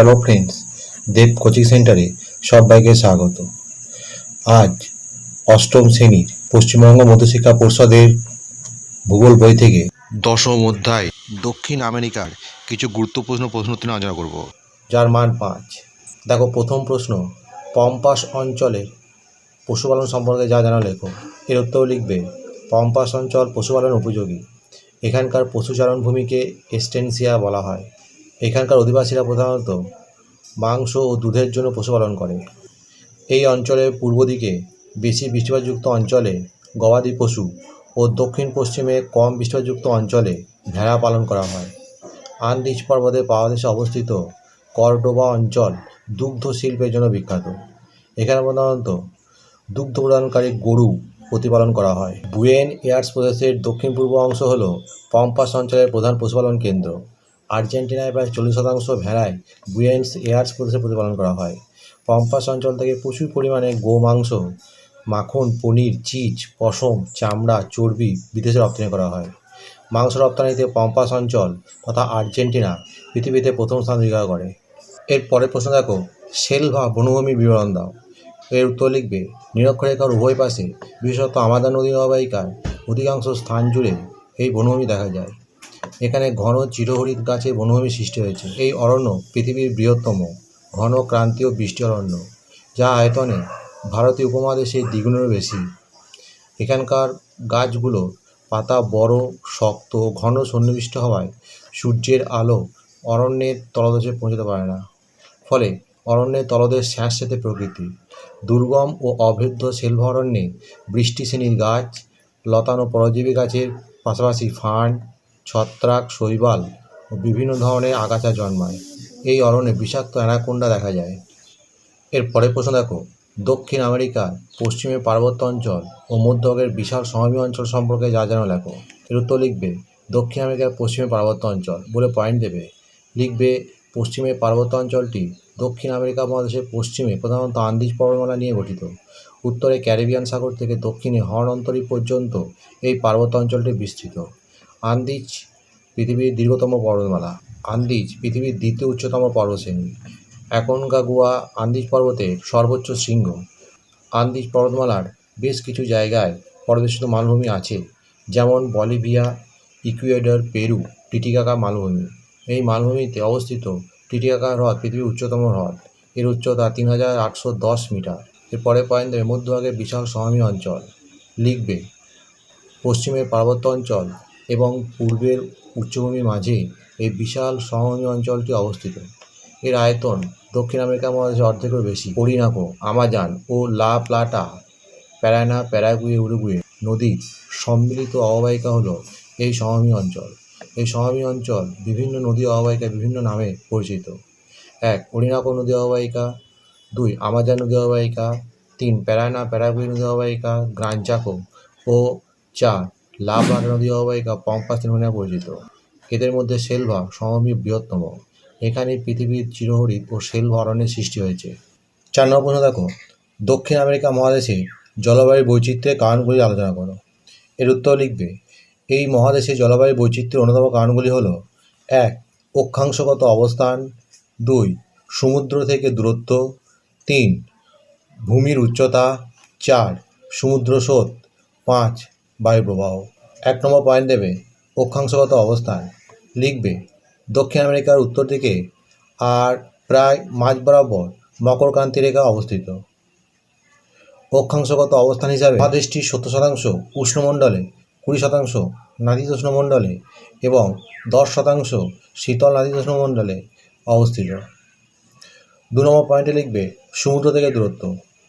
Hello friends দেব coaching সেন্টারে সবাইকে স্বাগত। আজ অষ্টম শ্রেণির পশ্চিমবঙ্গ মধ্যশিক্ষা পরিষদের ভূগোল বই থেকে দশম অধ্যায় দক্ষিণ আমেরিকার কিছু গুরুত্বপূর্ণ প্রশ্ন উত্তর আলোচনা করব। যার মান পাঁচ। দেখো প্রথম প্রশ্ন পম্পাস অঞ্চলের পশুপালন সম্পর্কে যা জানা লেখো এর উত্তর লিখবে পম্পাস অঞ্চল পশুপালন উপযোগী। এখানকার পশুচারণ ভূমিকে এস্টেনসিয়া বলা হয়। এখানকার অধিবাসীরা প্রধানত মাংস ও দুধের জন্য পশুপালন করে। এই অঞ্চলের পূর্ব দিকে বেশি বৃষ্টিপাতযুক্ত অঞ্চলে গবাদি পশু ও দক্ষিণ পশ্চিমে কম বৃষ্টিপাতযুক্ত অঞ্চলে ভেড়া পালন করা হয়। আন্দিজ পর্বতে পাদদেশে অবস্থিত কর্ডোবা অঞ্চল দুগ্ধ শিল্পের জন্য বিখ্যাত। এখানে প্রধানত দুগ্ধ প্রদানকারী গরু প্রতিপালন করা হয়। বুয়েন এয়ার্স প্রদেশের দক্ষিণ পূর্ব অংশ হল পম্পাস অঞ্চলের প্রধান পশুপালন কেন্দ্র। আর্জেন্টিনায় প্রায় চল্লিশ শতাংশ ভেড়ায় বুয়েন্স এয়ার্স প্রদেশে প্রতিপালন করা হয়। পম্পাস অঞ্চল থেকে প্রচুর পরিমাণে গোমাংস মাখন, পনির, চিজ, পশম, চামড়া, চর্বি বিদেশে রপ্তানি করা হয়। মাংস রপ্তানিতে পম্পাস অঞ্চল তথা আর্জেন্টিনা পৃথিবীতে প্রথম স্থান অধিকার করে। এর পরের প্রশ্ন দেখো সেলভা বনভূমি বিবরণ দাও। এর উত্তর লিখবে, নিরক্ষরেখার উভয় পাশে বিশেষত আমাদের নদী অববাহিকার অধিকাংশ স্থান জুড়ে এই বনভূমি দেখা যায়। এখানে ঘন চিরহরিৎ গাছে বনভূমি সৃষ্টি হয়েছে। এই অরণ্য পৃথিবীর বৃহত্তম ঘন ক্রান্তীয় বৃষ্টি অরণ্য, যা আয়তনে ভারতীয় উপমহাদেশে দ্বিগুণেরও বেশি। এখানকার গাছগুলো পাতা বড়, শক্ত, ঘন সন্নিবিষ্ট হওয়ায় সূর্যের আলো অরণ্যের তলদেশে পৌঁছতে পারে না। ফলে অরণ্যের তলদেশ স্যাঁতস্যাঁতে প্রকৃতি। দুর্গম ও অভেদ্য সেলভা অরণ্যে বৃষ্টি শ্রেণির গাছ, লতানো পরজীবী গাছের পাশাপাশি ফান্ড ছত্রাক, শৈবাল ও বিভিন্ন ধরনের আগাছা জন্মায়। এই অরণ্যে বিষাক্ত অ্যানাকোন্ডা দেখা যায়। এর পরের প্রশ্ন দেখো। দক্ষিণ আমেরিকার পশ্চিমে পার্বত্য অঞ্চল ও মধ্যভাগের বিশাল সমভূমি অঞ্চল সম্পর্কে যা যেন লেখো, এর উত্তর লিখবে, দক্ষিণ আমেরিকার পশ্চিমে পার্বত্য অঞ্চল বলে পয়েন্ট দেবে। লিখবে, পশ্চিমে পার্বত্য অঞ্চলটি দক্ষিণ আমেরিকা মহাদেশের পশ্চিমে প্রধানত আন্দিজ পর্বতমালা নিয়ে গঠিত। উত্তরে ক্যারিবিয়ান সাগর থেকে দক্ষিণে হর্ন অন্তরী পর্যন্ত এই পার্বত্য অঞ্চলটি বিস্তৃত। আন্দিজ পৃথিবীর দীর্ঘতম পর্বতমালা, আন্দিজ পৃথিবীর দ্বিতীয় উচ্চতম পর্বতশ্রেণী। অ্যাকনকাগুয়া আন্দিজ পর্বতের সর্বোচ্চ শৃঙ্গ। আন্দিজ পর্বতমালার বেশ কিছু জায়গায় পর্যবেসিত মালভূমি আছে, যেমন বলিভিয়া, ইকুয়েডর, পেরু, টিটিকাকা মালভূমি। এই মালভূমিতে অবস্থিত টিটিকাকা হ্রদ পৃথিবীর উচ্চতম হ্রদ। এর উচ্চতা তিন হাজার আটশো দশ মিটার। এর পরে পয়েন্ট দেবে মধ্যভাগে বিশাল সমভূমি অঞ্চল লিখবে পশ্চিমের পার্বত্য অঞ্চল এবং পূর্বের উচ্চভূমির মাঝে এই বিশাল সমভূমি অঞ্চলটি অবস্থিত। এর আয়তন দক্ষিণ আমেরিকা মহাদেশের অর্ধেকেরও বেশি। ওরিনাকো আমাজান ও লা প্লাটা, প্যারানা, প্যারাগুয়ে, উরুগুয়ে নদীর সম্মিলিত অববাহিকা হলো এই সমভূমি অঞ্চল। এই সমভূমি অঞ্চল বিভিন্ন নদী অববাহিকা বিভিন্ন নামে পরিচিত। এক, অরিনাকো নদী অববাহিকা। দুই, আমাজান নদী অববাহিকা। তিন, প্যারানা, প্যারাগুয়ে নদী অববাহিকা। গ্রাঞ্চাকো। ও চার লা প্লাটা নদী অববাহিকা পম্পাস নামে পরিচিত। এদের মধ্যে সেলভা সমভূমি বৃহত্তম। এখানে পৃথিবীর চিরহরিৎ ও সেলভা অরণ্যের সৃষ্টি হয়েছে। চার নম্বর প্রশ্ন দেখো। দক্ষিণ আমেরিকা মহাদেশে জলবায়ু বৈচিত্র্যের কারণগুলি আলোচনা করো। এর উত্তর লিখবে, এই মহাদেশে জলবায়ু বৈচিত্র্যের অন্যতম কারণগুলি হলো, এক, অক্ষাংশগত অবস্থান, দুই, সমুদ্র থেকে দূরত্ব, তিন, ভূমির উচ্চতা, চার, সমুদ্র স্রোত, পাঁচ বায়ুপ্রবাহ। এক নম্বর পয়েন্ট দেবে অক্ষাংশগত অবস্থান। লিখবে, দক্ষিণ আমেরিকার উত্তর দিকে আর প্রায় মাঝ বরাবর মকরক্রান্তি রেখা অবস্থিত। অক্ষাংশগত অবস্থান হিসাবে মহাদেশটির সত্তর শতাংশ উষ্ণমণ্ডলে, কুড়ি শতাংশ নাতিশীতোষ্ণমণ্ডলে এবং দশ শতাংশ শীতল নাতিশীতোষ্ণমণ্ডলে অবস্থিত। দু নম্বর পয়েন্টে লিখবে, সমুদ্র থেকে দূরত্ব।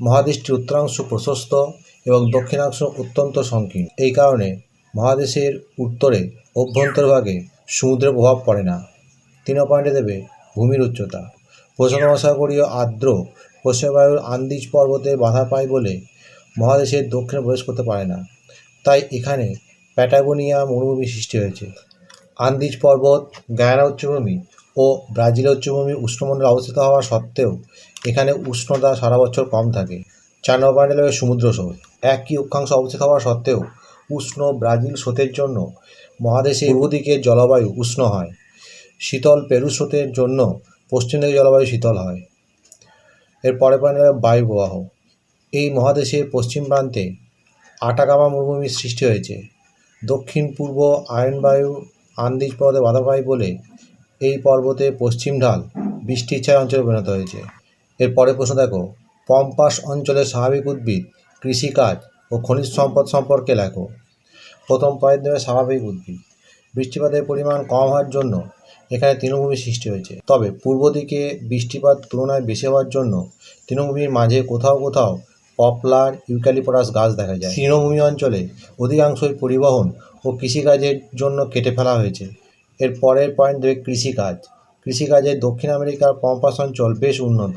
মহাদেশটির উত্তরাংশ প্রশস্ত এবং দক্ষিণাংশ অত্যন্ত সংকীর্ণ। এই কারণে মহাদেশের উত্তরে অভ্যন্তরভাগে সমুদ্রের প্রভাব পড়ে না। তিন পয়েন্টে দেবে ভূমির উচ্চতা। প্রশান্ত মহাসাগরীয় আর্দ্র পশ্চিমবায়ুর আন্দিজ পর্বতে বাধা পায় বলে মহাদেশের দক্ষিণে প্রবেশ করতে পারে না। তাই এখানে প্যাটাগোনিয়া মরুভূমি সৃষ্টি হয়েছে। আন্দিজ পর্বত, গায়ানা উচ্চভূমি ও ব্রাজিল উচ্চভূমি উষ্ণমণ্ডলে অবস্থিত হওয়া সত্ত্বেও এখানে উষ্ণতা সারা বছর কম থাকে। চার নম্বর সমুদ্র স্রোত একই অক্ষাংশ অবস্থিত হওয়া সত্ত্বেও উষ্ণ ব্রাজিল স্রোতের জন্য মহাদেশের পূর্ব দিকের জলবায়ু উষ্ণ হয়। শীতল পেরু স্রোতের জন্য পশ্চিম দিকে জলবায়ু শীতল হয়। এর পরে পয়েন্ট হলো বায়ু প্রবাহ এই মহাদেশের পশ্চিম প্রান্তে আটাকামা মরুভূমির সৃষ্টি হয়েছে। দক্ষিণ পূর্ব আয়নবায়ু আন্দিজ পর্বতে বাধা পায় বলে এই পর্বতে পশ্চিম ঢাল বৃষ্টির ছায় অঞ্চলে পরিণত হয়েছে। এর পরে প্রশ্ন দেখো, পম্পাস অঞ্চলের স্বাভাবিক উদ্ভিদ কৃষিকাজ ও খনিজ সম্পদ সম্পর্কে লেখো। প্রথম পয়েন্ট দেবে স্বাভাবিক উদ্ভিদ। বৃষ্টিপাতের পরিমাণ কম হওয়ার জন্য এখানে তৃণভূমি সৃষ্টি হয়েছে। তবে পূর্ব দিকে বৃষ্টিপাত তুলনায় বেশি হওয়ার জন্য তৃণভূমির মাঝে কোথাও কোথাও পপলার, ইউক্যালিপটাস গাছ দেখা যায়। তৃণভূমি অঞ্চলে অধিকাংশই পরিবহন ও কৃষিকাজের জন্য কেটে ফেলা হয়েছে। এর পরের পয়েন্ট দেবে কৃষিকাজ। কৃষিকাজে দক্ষিণ আমেরিকার পম্পাস অঞ্চল বেশ উন্নত।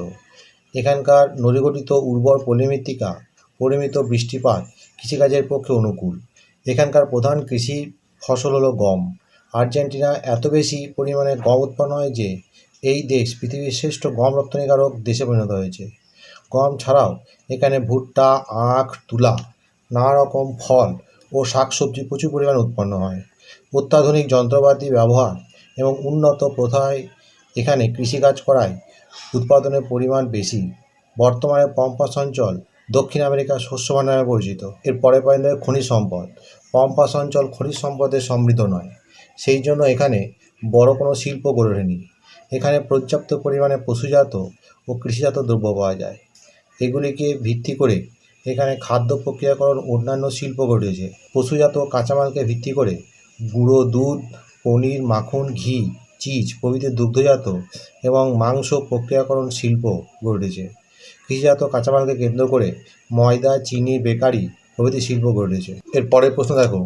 এখানকার নদীগঠিত উর্বর পলিমৃত্তিকা পরিমিত বৃষ্টিপাত কৃষিকাজের পক্ষে অনুকূল। এখানকার প্রধান কৃষি ফসল হলো গম। আর্জেন্টিনা এত বেশি পরিমাণে গম উৎপন্ন হয় যে, এই দেশ পৃথিবীর শ্রেষ্ঠ গম রপ্তানিকারক দেশে পরিণত হয়েছে। গম ছাড়াও এখানে ভুট্টা, আখ, তুলা নানা রকম ফল ও শাকসবজি প্রচুর পরিমাণে উৎপন্ন হয়। অত্যাধুনিক যন্ত্রপাতি ব্যবহার এবং উন্নত প্রথায় এখানে কৃষিকাজ করায় উৎপাদনের পরিমাণ বেশি। বর্তমানে পম্পাস অঞ্চল দক্ষিণ আমেরিকার শস্য ভাণ্ডার নামে পরিচিত। এর পরে পয়েন্ট খনিজ সম্পদ। পম্পাস অঞ্চল খনিজ সম্পদে সমৃদ্ধ নয়। সেই জন্য এখানে বড় কোনো শিল্প গড়ে ওঠেনি। এখানে পর্যাপ্ত পরিমাণে পশুজাত ও কৃষিজাত দ্রব্য পাওয়া যায়। এগুলিকে ভিত্তি করে এখানে খাদ্য প্রক্রিয়াকরণ অন্যান্য শিল্প গড়েছে পশুজাত কাঁচামালকে ভিত্তি করে গুঁড়ো, দুধ, পনির, মাখন, ঘি, চিজ প্রভৃতি দুগ্ধজাত এবং মাংস প্রক্রিয়াকরণ শিল্প গড়ে উঠেছে। কৃষিজাত কাঁচামালকে কেন্দ্র করে ময়দা, চিনি, বেকারি প্রভৃতি শিল্প গড়ে উঠেছে। এর পরের প্রশ্ন দেখো,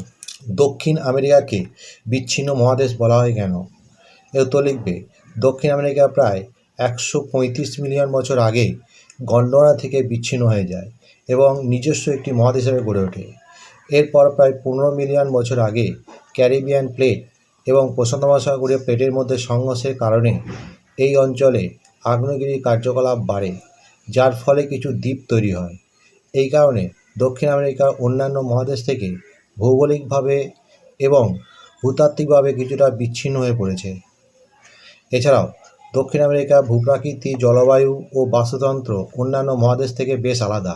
দক্ষিণ আমেরিকাকে বিচ্ছিন্ন মহাদেশ বলা হয় কেন? এর তো লিখবে, দক্ষিণ আমেরিকা প্রায় একশো পঁয়ত্রিশ মিলিয়ন বছর আগে গন্ডোনা থেকে বিচ্ছিন্ন হয়ে যায় এবং নিজস্ব একটি মহাদেশ হিসেবে গড়ে ওঠে। এরপর প্রায় পনেরো মিলিয়ন বছর আগে ক্যারিবিয়ান প্লেট এবং প্রশান্ত মহাসাগরীয় প্লেটের মধ্যে সংঘর্ষের কারণে এই অঞ্চলে আগ্নেয়গিরির কার্যকলাপ বাড়ে। যার ফলে কিছু দ্বীপ তৈরি হয়। এই কারণে দক্ষিণ আমেরিকার অন্যান্য মহাদেশ থেকে ভৌগোলিকভাবে এবং ভূতাত্ত্বিকভাবে কিছুটা বিচ্ছিন্ন হয়ে পড়েছে। এছাড়াও, দক্ষিণ আমেরিকা ভূপ্রাকৃতি, জলবায়ু ও বাস্তুতন্ত্র অন্যান্য মহাদেশ থেকে বেশ আলাদা।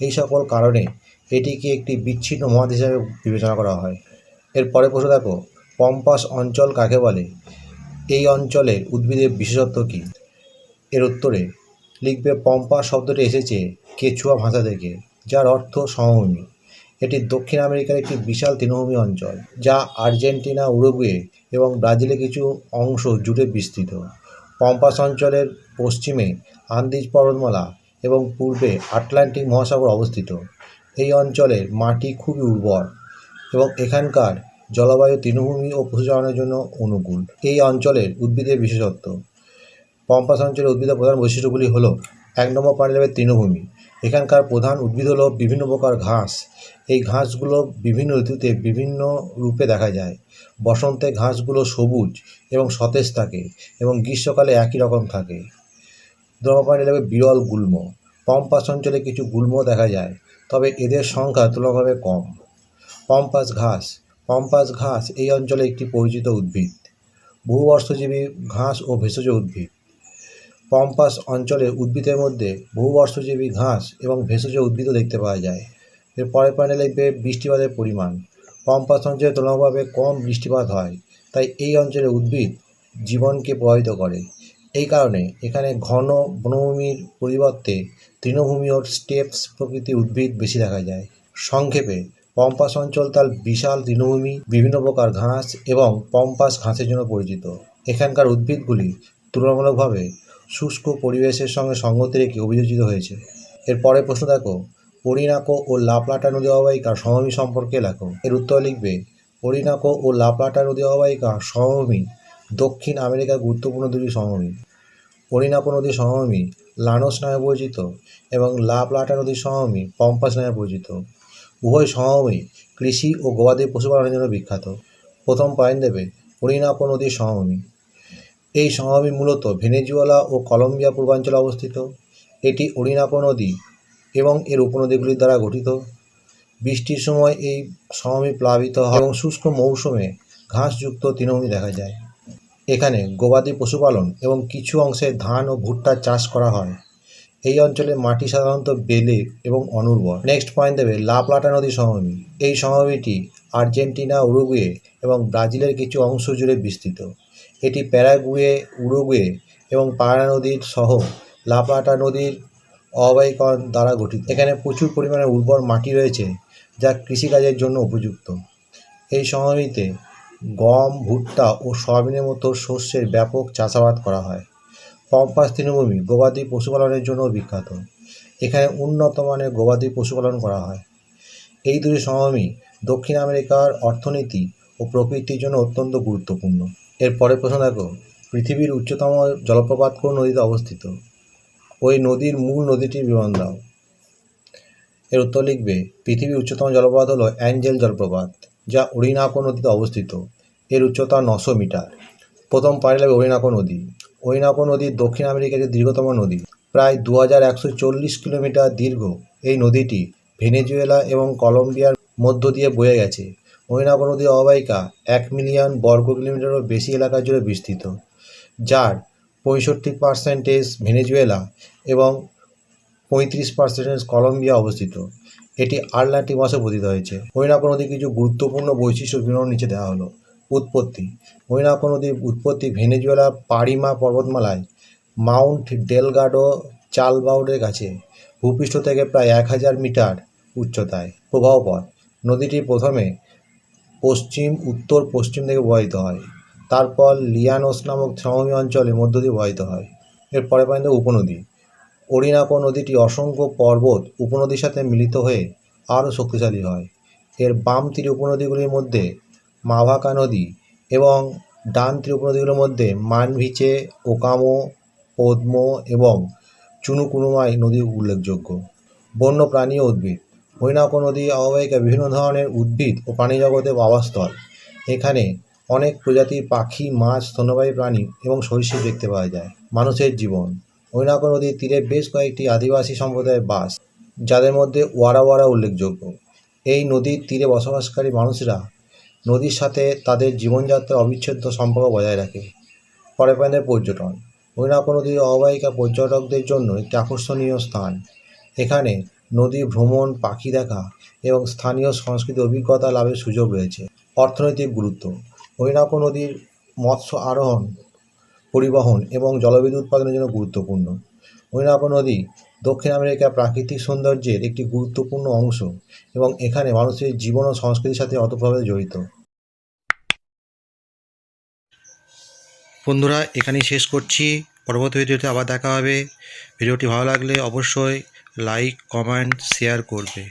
এই সকল কারণে এটিকে একটি বিচ্ছিন্ন মহাদেশ হিসাবে বিবেচনা করা হয়। এর পরে প্রশ্ন দেখো, পম্পাস অঞ্চল কাকে বলে? এই অঞ্চলের উদ্ভিদের বিশেষত্ব কী? এর উত্তরে লিখবে পম্পা শব্দটি এসেছে কেচুয়া ভাষা থেকে, যার অর্থ সমভূমি। এটি দক্ষিণ আমেরিকার একটি বিশাল তৃণভূমি অঞ্চল, যা আর্জেন্টিনা, উরুগুয়ে এবং ব্রাজিলের কিছু অংশ জুড়ে বিস্তৃত। পম্পাস অঞ্চলের পশ্চিমে আন্দিজ পর্বতমালা এবং পূর্বে আটলান্টিক মহাসাগর অবস্থিত। এই অঞ্চলের মাটি খুবই উর্বর এবং এখানকার জলবায়ু তৃণভূমি ও পশুচারণের জন্য অনুকূল। এই অঞ্চলের উদ্ভিদের বিশেষত্ব পম্পাস অঞ্চলের উদ্ভিদের প্রধান বৈশিষ্ট্যগুলি হলো এক নম্বর নেবে তৃণভূমি। এখানকার প্রধান উদ্ভিদ হলো বিভিন্ন প্রকার ঘাস। এই ঘাসগুলো বিভিন্ন ঋতুতে বিভিন্ন রূপে দেখা যায়। বসন্তে ঘাসগুলো সবুজ এবং সতেজ থাকে এবং গ্রীষ্মকালে একই রকম থাকে। দু নম্বর পয়েন্ট নেবে বিরল গুল্ম। পম্পাস অঞ্চলে কিছু গুল্ম দেখা যায়, তবে এদের সংখ্যা তুলনাভাবে কম। পম্পাস ঘাস। পম্পাস ঘাস এই অঞ্চলে একটি পরিচিত উদ্ভিদ। বহুবর্ষজীবী ঘাস ও ভেষজ উদ্ভিদ। পম্পাস অঞ্চলের উদ্ভিদের মধ্যে বহুবর্ষজীবী ঘাস এবং ভেষজ উদ্ভিদও দেখতে পাওয়া যায়। এর পরের পয়েন্টে লিখবে বৃষ্টিপাতের পরিমাণ। পম্পাস অঞ্চলে তুলনাভাবে কম বৃষ্টিপাত হয়, তাই এই অঞ্চলের উদ্ভিদ জীবনকে প্রভাবিত করে। এই কারণে এখানে ঘন বনভূমির পরিবর্তে তৃণভূমি ও স্টেপস প্রকৃতির উদ্ভিদ বেশি দেখা যায়। সংক্ষেপে, পম্পাস অঞ্চল তার বিশাল তৃণভূমি, বিভিন্ন প্রকার ঘাস এবং পম্পাস ঘাসের জন্য পরিচিত। এখানকার উদ্ভিদগুলি তুলনামূলকভাবে শুষ্ক পরিবেশের সঙ্গে সঙ্গতি রেখে অভিযোজিত হয়েছে। এর পরের প্রশ্ন দেখো, পরিনাকো ও লাপ্লাটা নদী অববাহিকার সমভূমি সম্পর্কে লেখো। এর উত্তর লিখবে, পরিনাকো ও লাপ্লাটা নদী অববাহিকা সমভূমি দক্ষিণ আমেরিকার গুরুত্বপূর্ণ দুটি সমভূমি। পরিনাকো নদীর সমভূমি লানোস নামে পরিচিত এবং লা প্লাটা নদীর সমভূমি পম্পাস নামে পরিচিত। উভয় সমভূমি কৃষি ও গবাদি পশুপালনের জন্য বিখ্যাত। প্রথম পয়েন্ট দেবে, পরিনাকো নদীর সমভূমি। এই সমভূমি মূলত ভেনেজুয়েলা ও কলম্বিয়া পূর্বাঞ্চলে অবস্থিত। এটি অরিনাকো নদী এবং এর উপনদীগুলির দ্বারা গঠিত। বৃষ্টির সময় এই সমভূমি প্লাবিত হয় এবং শুষ্ক মৌসুমে ঘাসযুক্ত তৃণভূমি দেখা যায়। এখানে গবাদি পশুপালন এবং কিছু অংশে ধান ও ভুট্টার চাষ করা হয়। এই অঞ্চলে মাটি সাধারণত বেলে এবং অনুর্বর। নেক্সট পয়েন্ট দেবে লা প্লাটা নদী সমভূমি এই সমভূমিটি আর্জেন্টিনা, উরুগুয়ে এবং ব্রাজিলের কিছু অংশ জুড়ে বিস্তৃত। এটি প্যারাগুয়ে, উরুগুয়ে এবং পায়রা নদীর সহ লা প্লাটা নদীর অববাহিকরণ দ্বারা গঠিত। এখানে প্রচুর পরিমাণে উর্বর মাটি রয়েছে যা কৃষিকাজের জন্য উপযুক্ত। এই সমভূমিতে গম, ভুট্টা ও সয়াবিনের মতো শস্যের ব্যাপক চাষাবাদ করা হয়। পম্পাস তৃণভূমি গবাদি পশুপালনের জন্য বিখ্যাত। এখানে উন্নত মানের গবাদি পশুপালন করা হয়। এই দুটি সমভূমি দক্ষিণ আমেরিকার অর্থনীতি ও প্রকৃতির জন্য অত্যন্ত গুরুত্বপূর্ণ। এর পরের প্রশ্ন দেখো, পৃথিবীর উচ্চতম জলপ্রপাত কোন নদীতে অবস্থিত? ওই নদীর মূল নদীটির বিবরণ দাও। এর উত্তর লিখবে, পৃথিবীর উচ্চতম জলপ্রপাত হলো অ্যাঞ্জেল জলপ্রপাত, যা ওরিনাকো নদীতে অবস্থিত। এর উচ্চতা নশো মিটার। প্রথম পাড়ি লাগবে ওরিনাকো নদী। ওরিনাকো নদী দক্ষিণ আমেরিকার দীর্ঘতম নদী। প্রায় দু হাজার একশো চল্লিশ কিলোমিটার দীর্ঘ এই নদীটি ভেনেজুয়েলা এবং কলম্বিয়ার মধ্য দিয়ে বয়ে গেছে। ওরিনাকো নদীর অববাহিকা এক মিলিয়ন বর্গ কিলোমিটারও বেশি এলাকা জুড়ে বিস্তৃত, যার পঁয়ষট্টি পার্সেন্টেজ ভেনেজুয়েলা এবং পঁয়ত্রিশ পার্সেন্টেজ কলম্বিয়া অবস্থিত। এটি আটলান্টিক মাসে পতিত হয়েছে। ওরিনাকো নদীর কিছু গুরুত্বপূর্ণ বৈশিষ্ট্য বিবরণ নিচে দেওয়া হলো। উৎপত্তি ওরিনাকো নদীর উৎপত্তি ভেনেজুয়েলা পারিমা পর্বতমালায় মাউন্ট ডেলগাডো চালবাউডের কাছে, ভূপৃষ্ঠ থেকে প্রায় এক হাজার মিটার উচ্চতায়। প্রবাহ পথ নদীটি প্রথমে পশ্চিম, উত্তর, পশ্চিম থেকে প্রবাহিত হয়। তারপর লিয়ানোস নামক সমভূমি অঞ্চলের মধ্য দিয়ে প্রবাহিত হয়। এর পরে পয়েন্ট উপনদী। অরিনাকো নদীটি অসংখ্য পর্বত উপনদীর সাথে মিলিত হয়ে আরও শক্তিশালী হয়। এর বাম তীর উপনদীগুলির মধ্যে মাভাকা নদী এবং ডান তীর উপনদীগুলির মধ্যে মানভিচে, ওকামো, পদ্ম এবং চুনুকুনুমাই নদী উল্লেখযোগ্য। বন্য প্রাণী ও উদ্ভিদ। হরিণাকো নদী অববাহিকা বিভিন্ন ধরনের উদ্ভিদ ও প্রাণী জগতের আবাসস্থল এখানে অনেক প্রজাতির পাখি, মাছ, স্তন্যপায়ী প্রাণী এবং সরীসৃপ দেখতে পাওয়া যায়। মানুষের জীবন। হরিণাকো নদীর তীরে বেশ কয়েকটি আদিবাসী সম্প্রদায়ের বাস, যাদের মধ্যে ওয়ারা ওয়ারা উল্লেখযোগ্য। এই নদীর তীরে বসবাসকারী মানুষরা নদীর সাথে তাদের জীবনযাত্রার অবিচ্ছেদ্য সম্পর্ক বজায় রাখে। পরে পর্যটন। হরিণাকো নদীর অববাহিকা পর্যটকদের জন্য একটি আকর্ষণীয় স্থান। এখানে নদী ভ্রমণ, পাখি দেখা এবং স্থানীয় সংস্কৃতি অভিজ্ঞতা লাভের সুযোগ রয়েছে। অর্থনৈতিক গুরুত্ব হরিণাকো নদীর মৎস্য আরোহণ, পরিবহন এবং জলবিদ্যুৎ উৎপাদনের জন্য গুরুত্বপূর্ণ। হরিণাকো নদী দক্ষিণ আমেরিকার প্রাকৃতিক সৌন্দর্যের একটি গুরুত্বপূর্ণ অংশ এবং এখানে মানুষের জীবন ও সংস্কৃতির সাথে অতপ্রভাবে জড়িত। বন্ধুরা, এখানেই শেষ করছি। পরবর্তী ভিডিওতে আবার দেখা হবে। ভিডিওটি ভালো লাগলে অবশ্যই লাইক কমেন্ট শেয়ার করবে